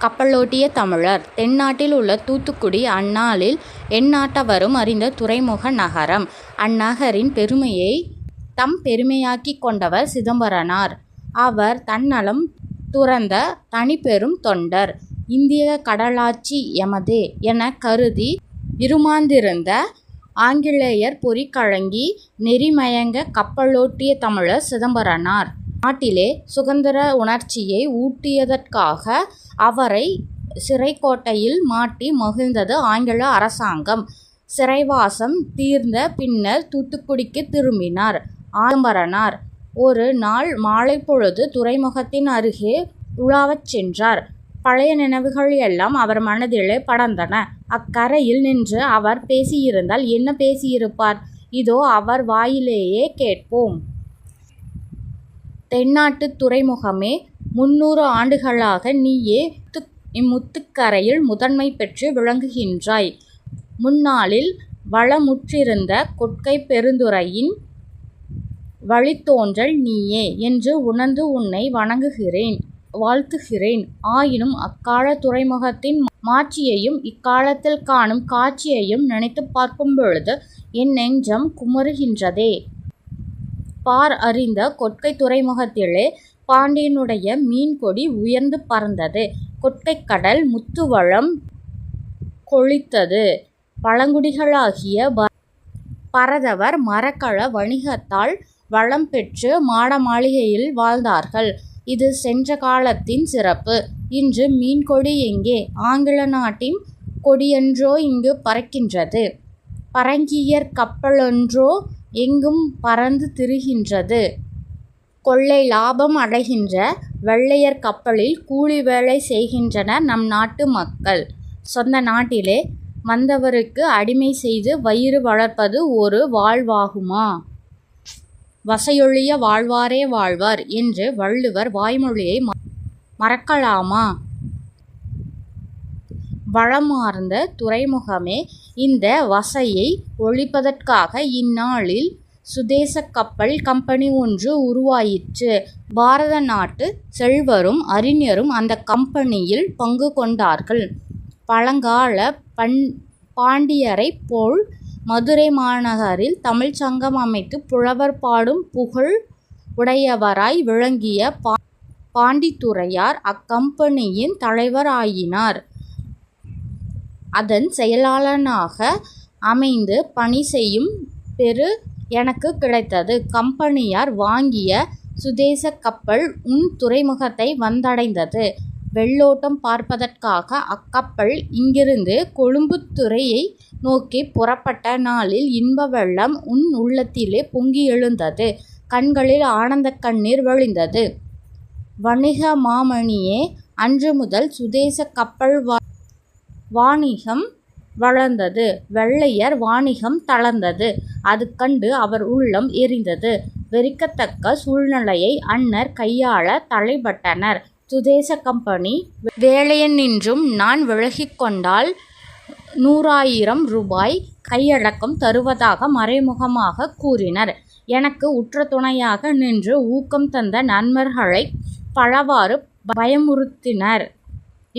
கப்பலோட்டிய தமிழர்! தென்னாட்டில் உள்ள தூத்துக்குடி அந்நாளில் எந்நாட்டவரும் அறிந்த துறைமுக நகரம். அந்நகரின் பெருமையை தம் பெருமையாக்கிக் கொண்டவர் சிதம்பரனார். அவர் தன்னலம் துறந்த தனிப்பெரும் தொண்டர். இந்திய கடலாட்சி எமதே எனக் கருதி இருமாந்திருந்த ஆங்கிலேயர் பொறிக்கழங்கி நெறிமயங்க கப்பலோட்டிய தமிழர் சிதம்பரனார் நாட்டிலே சுதந்திர உணர்ச்சியை ஊட்டியதற்காக அவரை சிறைக்கோட்டையில் மாட்டி மகிழ்ந்தது ஆங்கில அரசாங்கம். சிறைவாசம் தீர்ந்த பின்னர் தூத்துக்குடிக்குத் திரும்பினார் சிதம்பரனார். ஒரு நாள் மாலைப்பொழுது துறைமுகத்தின் அருகே உலாவச் சென்றார். பழைய நினைவுகள் எல்லாம் அவர் மனதிலே படர்ந்தன. அக்கரையில் நின்று அவர் பேசியிருந்தால் என்ன பேசியிருப்பார்? இதோ அவர் வாயிலேயே கேட்போம். தென்னாட்டுத் துறைமுகமே முந்நூறு ஆண்டுகளாக நீயே இம்முத்துக்கரையில் முதன்மை பெற்று விளங்குகின்றாய். முன்னாளில் வளமுற்றிருந்த கொட்கை பெருந்துறையின் வழித்தோன்றல் நீயே என்று உணர்ந்து உன்னை வணங்குகிறேன் வாழ்த்துகிறேன். ஆயினும் அக்கால துறைமுகத்தின் மாட்சியையும் இக்காலத்தில் காணும் காட்சியையும் நினைத்துப் பார்க்கும்பொழுது என் நெஞ்சம் குமருகின்றதே பார் அறிந்த கொற்கைத் துறைமுகத்திலே பாண்டியனுடைய மீன்கொடி உயர்ந்து பறந்தது. கொற்கைக் கடல் முத்துவளம் கொழித்தது. பழங்குடிகளாகிய பரதவர் மரக்கல வணிகத்தால் வளம் பெற்று மாடமாளிகையில் வாழ்ந்தார்கள். இது சென்ற காலத்தின் சிறப்பு. இன்று மீன்கொடி எங்கே? ஆங்கில நாட்டின் கொடியன்றோ இங்குப் பறக்கின்றது? பரங்கியர் கப்பலொன்றோ எங்கும் பறந்து திரிகின்றது? கொள்ளை லாபம் அடைகின்ற வெள்ளையர் கப்பலில் கூலி வேலை செய்கின்றனர் நம் நாட்டு மக்கள். சொந்த நாட்டிலே வந்தவருக்கு அடிமை செய்து வயிறு வளர்ப்பது ஒரு வாழ்வாகுமா? வசையொழிய வாழ்வாரே வாழ்வார் என்று வள்ளுவர் வாய்மொழியை மறக்கலாமா? வளமார்ந்த துறைமுகமே இந்த வசையை ஒழிப்பதற்காக இந்நாளில் சுதேசக் கப்பல் கம்பெனி ஒன்று உருவாயிற்று. பாரத நாட்டு செல்வரும் அறிஞரும் அந்த கம்பெனியில் பங்கு கொண்டார்கள். பழங்கால பண் பாண்டியரைப் போல் மதுரை மாநகரில் தமிழ்ச் சங்கம் அமைத்து புலவர் பாடும் புகழ் உடையவராய் விளங்கிய பா பாண்டித்துரையார் அக்கம்பெனியின் தலைவர் ஆயினார். அதன் செயலாளனாக அமைந்து பணி செய்யும் பெரு எனக்கு கிடைத்தது. கம்பெனியார் வாங்கிய சுதேசக் கப்பல் உன் துறைமுகத்தை வந்தடைந்தது. வெள்ளோட்டம் பார்ப்பதற்காக அக்கப்பல் இங்கிருந்து கொழும்பு துறையை நோக்கி புறப்பட்ட நாளில் இன்ப வெள்ளம் உன் உள்ளத்திலே பொங்கி எழுந்தது. கண்களில் ஆனந்தக் கண்ணீர் வழிந்தது. வணிக மாமணியே அன்று முதல் சுதேசக் கப்பல் வா வாணிகம் வளர்ந்தது. வெள்ளையர் வாணிகம் தளர்ந்தது. அது கண்டு அவர் உள்ளம் எரிந்தது. வெறிக்கத்தக்க சூழ்நிலையை அன்னர் கையாளத் தலைப்பட்டனர். சுதேச கம்பெனி வேலையனின்றும் நான் விலகிக்கொண்டால் நூறாயிரம் ரூபாய் கையடக்கம் தருவதாக மறைமுகமாக கூறினர். எனக்கு உற்ற துணையாக நின்று ஊக்கம் தந்த நண்பர்களை பலவாறு பயமுறுத்தினர்.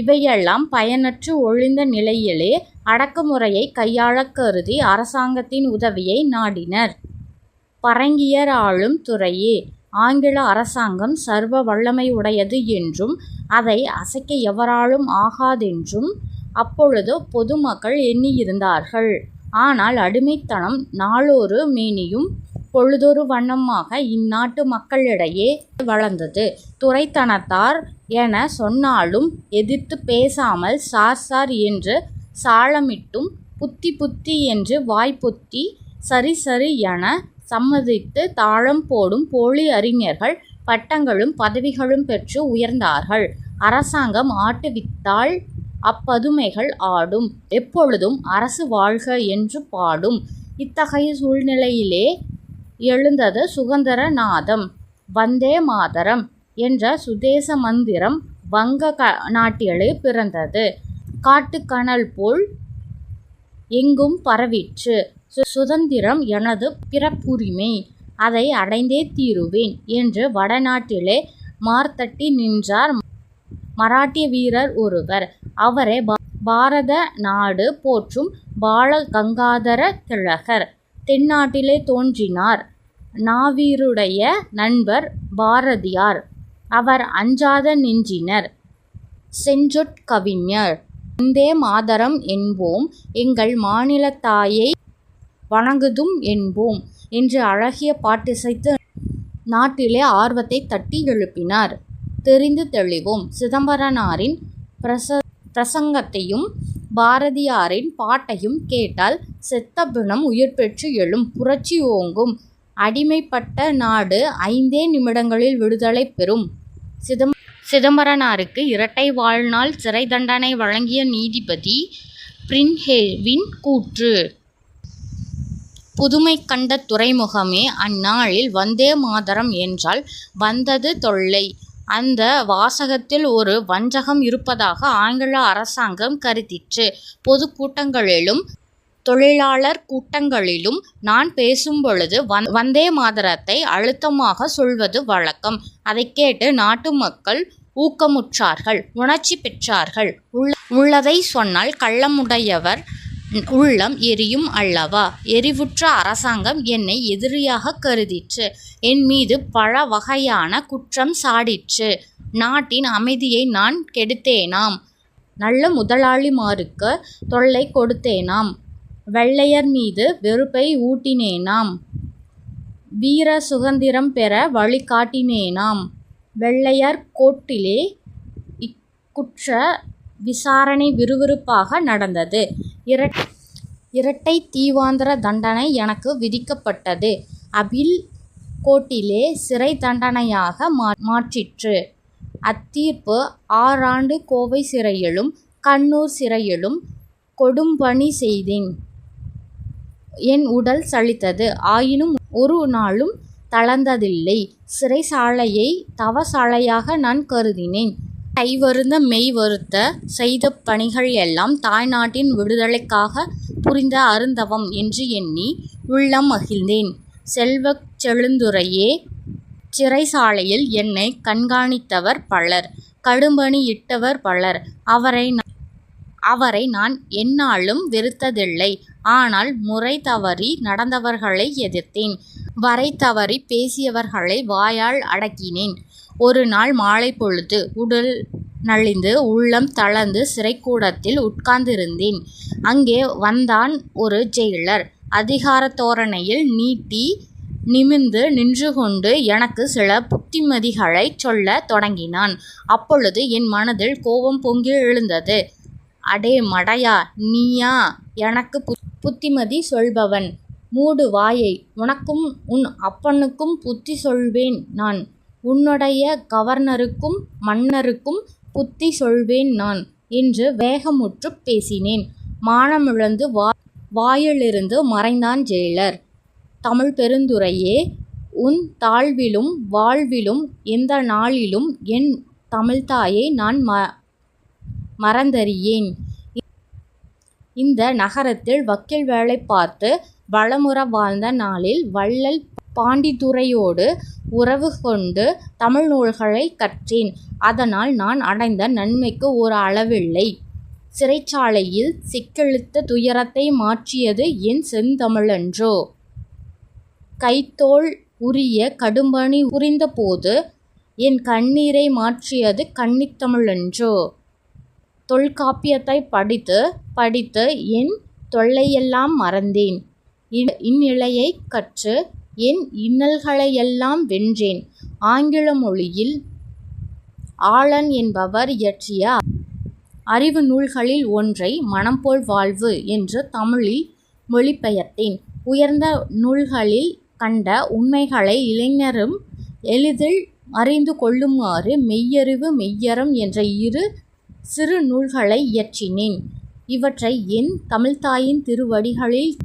இவையெல்லாம் பயனற்று ஒழிந்த நிலையிலே அடக்குமுறையை கையாளக் கருதி அரசாங்கத்தின் உதவியை நாடினர். பரங்கியர் ஆளும் துறையே ஆங்கில அரசாங்கம் சர்வ வல்லமை உடையது என்றும் அதை அசைக்க எவராலும் ஆகாதென்றும் அப்பொழுது பொதுமக்கள் எண்ணியிருந்தார்கள். ஆனால் அடிமைத்தனம் நாளொரு மேனியும் பொழுதொரு வண்ணமாக இந்நாட்டு மக்களிடையே வளர்ந்தது. துறைத்தனத்தார் என சொன்னாலும் எதிர்த்து பேசாமல் சார் சார் என்று சாளமிட்டும் புத்தி புத்தி என்று வாய் பொத்தி சரி சரி என சம்மதித்து தாளம் போடும் போலி அறிஞர்கள் பட்டங்களும் பதவிகளும் பெற்று உயர்ந்தார்கள். அரசாங்கம் ஆட்டுவித்தால் அப்பதுமைகள் ஆடும். எப்பொழுதும் அரசு வாழ்க என்று பாடும். இத்தகைய சூழ்நிலையிலே எழுந்தது சுதந்தர நாதம். வந்தே மாதரம் என்ற சுதேச மந்திரம் வங்க க நாட்டிலே பிறந்தது. காட்டுக்கணல் போல் எங்கும் பரவிற்று. சுதந்திரம் எனது பிறப்புரிமை. அதை அடைந்தே தீருவேன் என்று வடநாட்டிலே மார்த்தட்டி நின்றார் மராட்டிய வீரர் ஒருவர். அவரே பாரத நாடு போற்றும் பால கங்காதர திலகர். தென்னாட்டிலே தோன்றினார் நாவீருடைய நண்பர் பாரதியார். அவர் அஞ்சாத நெஞ்சினர் செஞ்சொற் கவிஞர். வந்தே மாதரம் என்போம் எங்கள் மாநிலத்தாயை வணங்குதும் என்போம் என்று அழகிய பாட்டிசைத்து நாட்டிலே ஆர்வத்தை தட்டி எழுப்பினார். தெரிந்து தெளிவோம். சிதம்பரனாரின் பிரச பிரசங்கத்தையும் பாரதியாரின் பாட்டையும் கேட்டால் செத்த பிணம் உயிர்பெற்று எழும். புரட்சி ஓங்கும். அடிமைப்பட்ட நாடு ஐந்தே நிமிடங்களில் விடுதலை பெறும். சிதம் சிதம்பரனாருக்கு இரட்டை வாழ்நாள் சிறை தண்டனை வழங்கிய நீதிபதி பிரின்ஹேவின் கூற்று. புதுமை கண்ட துறைமுகமே அந்நாளில் வந்தே மாதரம் என்றால் வந்தது தொல்லை. அந்த வாசகத்தில் ஒரு வஞ்சகம் இருப்பதாக ஆங்கில அரசாங்கம் கருதிற்று. பொதுக்கூட்டங்களிலும் தொழிலாளர் கூட்டங்களிலும் நான் பேசும்பொழுது வந்தே மாதரத்தை அழுத்தமாக சொல்வது வழக்கம். அதைக் கேட்டு நாட்டு மக்கள் ஊக்கமுற்றார்கள் உணர்ச்சி பெற்றார்கள். உள்ளதைச் சொன்னால் கள்ளமுடையவர் உள்ளம் எரியும் அல்லவா? எரிவுற்ற அரசாங்கம் என்னை எதிரியாக கருதிற்று. என் மீது பல வகையான குற்றம் சாடிற்று நாட்டின் அமைதியை நான் கெடுத்தேனாம்? நல்ல முதலாளிமாருக்கு தொல்லை கொடுத்தேனாம்? வெள்ளையர் மீது வெறுப்பை ஊட்டினேனாம்? வீர சுதந்திரம் பெற வழிகாட்டினேனாம் வெள்ளையர் கோட்டிலே இக்குற்ற விசாரணை விறுவிறுப்பாக நடந்தது. இரட் இரட்டைத் தீவாந்திர தண்டனை எனக்கு விதிக்கப்பட்டது. அபில் கோட்டிலே சிறை தண்டனையாக மா மாற்றிற்று. அத்தீர்ப்பு ஆறாண்டு கோவை சிறையிலும் கண்ணூர் சிறையிலும் கொடும்பணி செய்தேன். என் உடல் சலித்தது. ஆயினும் ஒரு நாளும் தளர்ந்ததில்லை. சிறைசாலையை தவசாலையாக நான் கருதினேன். கை வருந்த மெய் வருத்த செய்த பணிகள் எல்லாம் தாய்நாட்டின் விடுதலைக்காக புரிந்த அருந்தவம் என்று எண்ணி உள்ளம் மகிழ்ந்தேன். செல்வச் செழுந்துரையே. சிறைசாலையில் என்னை கண்காணித்தவர் பலர். கடும்பணி இட்டவர் பலர். அவரை நான் எந்நாளும் வெறுத்ததில்லை. ஆனால் முறை தவறி நடந்தவர்களை எதிர்த்தேன். வரை தவறி பேசியவர்களை வாயால் அடக்கினேன். ஒரு நாள் மாலை பொழுது உடல் நலிந்து உள்ளம் தளர்ந்து சிறைக்கூடத்தில் உட்கார்ந்திருந்தேன். அங்கே வந்தான் ஒரு ஜெயிலர். அதிகாரத் தோரணையில் நீட்டி நிமிர்ந்து நின்றுகொண்டு எனக்கு சில புத்திமதிகளைச் சொல்லத் தொடங்கினான். அப்பொழுது என் மனதில் கோபம் பொங்கி எழுந்தது. அடே மடையா. நீயா எனக்கு புத்திமதி சொல்பவன்? மூடு வாயை. உனக்கும் உன் அப்பனுக்கும் புத்தி சொல்வேன் நான். உன்னுடைய கவர்னருக்கும் மன்னருக்கும் புத்தி சொல்வேன் நான் என்று வேகமுற்றுப் பேசினேன். மானமிழந்து வா வாயிலிருந்து மறைந்தான் ஜெயிலர். தமிழ் பெருந்துரையே. உன் தாழ்விலும் வாழ்விலும் எந்த நாளிலும் என் தமிழ்தாயை நான் ம மறந்தறியேன். இந்த நகரத்தில் வக்கீல் வேலை பார்த்து வளமுற வாழ்ந்த நாளில் வள்ளல் பாண்டித்துரையோடு உறவு கொண்டு தமிழ் நூல்களைக் கற்றேன். அதனால் நான் அடைந்த நன்மைக்கு ஒரு அளவில்லை. சிறைச்சாலையில் சிக்கெழுத்த துயரத்தை மாற்றியது என் செந்தமிழன்றோ? கைத்தோல் உரிய கடும்பணி புரிந்தபோது என் கண்ணீரை மாற்றியது கன்னித்தமிழன்றோ தொல்காப்பியத்தை தொல்காப்பியத்தைப் படித்து என் தொல்லையெல்லாம் மறந்தேன். இந்நிலையைக் கற்று என் இன்னல்களையெல்லாம் வென்றேன். ஆங்கில மொழியில் ஆலன் என்பவர் இயற்றிய அறிவு நூல்களில் ஒன்றை மனம்போல் வாழ்வு என்று தமிழில் மொழிபெயர்த்தேன். உயர்ந்த நூல்களில் கண்ட உண்மைகளை இளைஞரும் எளிதில் அறிந்து கொள்ளுமாறு மெய்யறிவு மெய்யறம் என்ற இரு சிறு நூல்களை இயற்றினேன். இவற்றை என் தமிழ்த்தாயின் திருவடிகளில்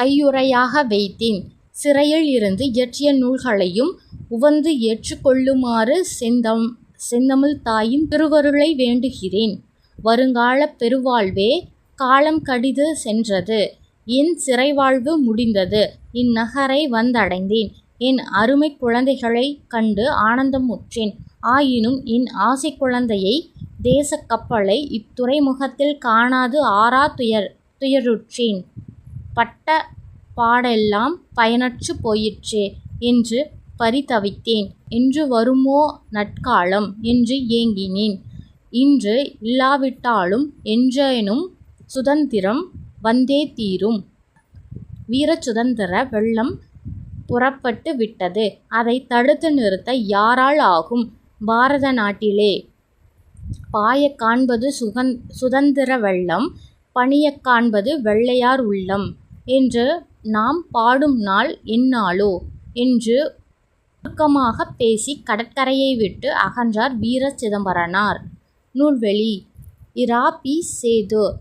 கையுறையாக வைத்தேன். சிறையில் இருந்து இயற்றிய நூல்களையும் உவந்து ஏற்றுக்கொள்ளுமாறு செந்தம் செந்தமிழ் தாயின் திருவருளை வேண்டுகிறேன். வருங்காலப் பெருவாழ்வே. காலம் கடிது சென்றது. என் சிறைவாழ்வு முடிந்தது. இந்நகரை வந்தடைந்தேன். என் அருமை குழந்தைகளை கண்டு ஆனந்தமுற்றேன். ஆயினும் என் ஆசை குழந்தையை தேசக் கப்பலை இத்துறைமுகத்தில் காணாது ஆறா துயர் துயருற்றேன். பட்ட பாடெல்லாம் பயனற்றுப் போயிற்றே என்று பரிதவித்தேன். என்று வருமோ நற்காலம்? என்று ஏங்கினேன். இன்று இல்லாவிட்டாலும் என்றேனும் சுதந்திரம் வந்தே தீரும். வீரச் சுதந்திர வெள்ளம் புறப்பட்டு விட்டது. அதைத் தடுத்து நிறுத்த யாரால் ஆகும்? பாரத நாட்டிலே பாயக் காண்பது சுகந் சுதந்திர வெள்ளம் பனியக் காண்பது வெள்ளையார் உள்ளம் என்று நாம் பாடும் நாள் எந்நாளோ? என்று உருக்கமாகப் பேசி கடற்கரையை விட்டு அகன்றார் வீர சிதம்பரனார். நூல்வெளி இரா. பி. சேது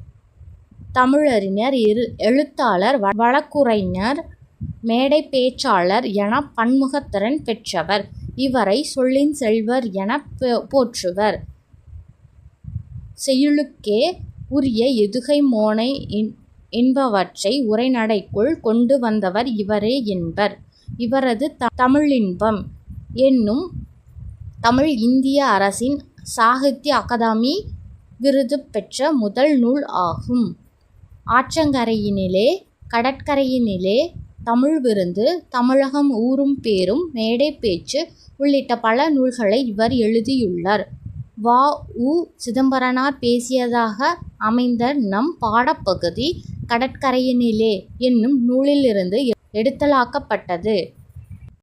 தமிழறிஞர் எழுத்தாளர் வழக்குரைஞர் மேடை பேச்சாளர் என பன்முகத்திறன் பெற்றவர். இவரை சொல்லின் செல்வர் என போற்றுவர். செய்யுளுக்கே உரிய எதுகை மோனை என்பவற்றை உரைநடைக்குள் கொண்டு வந்தவர் இவரே என்பர். இவரது தமிழின்பம் என்னும் தமிழ் இந்திய அரசின் சாகித்ய அகாதமி விருது பெற்ற முதல் நூல் ஆகும். ஆற்றங்கரையினிலே கடற்கரையினிலே தமிழ் விருந்து தமிழகம் ஊரும் பேரும் மேடை பேச்சு உள்ளிட்ட பல நூல்களை இவர் எழுதியுள்ளார். வ. உ. சிதம்பரனார் பேசியதாக அமைந்த நம் பாடப்பகுதி கடற்கரையினிலே என்னும் நூலிலிருந்து எடுத்தலாக்கப்பட்டது.